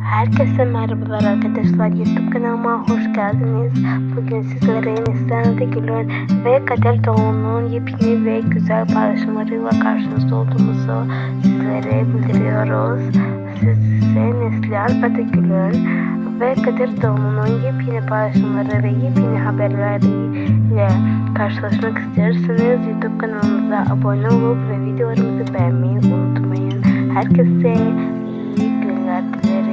Herkese merhabalar arkadaşlar YouTube kanalıma hoş geldiniz. Bugün sizlere Neslihan'da Gül'ün ve Kader Doğum'un yepyeni ve güzel paylaşımlarıyla karşınızda olduğumuzu sizlere bildiriyoruz. Siz Size Neslihan Adıgül'ün ve Kader Doğum'un yepyeni paylaşımları ve yepyeni haberleriyle karşılaşmak isterseniz YouTube kanalımıza abone olup ve videolarımızı beğenmeyi unutmayın. Herkese iyi günler dilerim.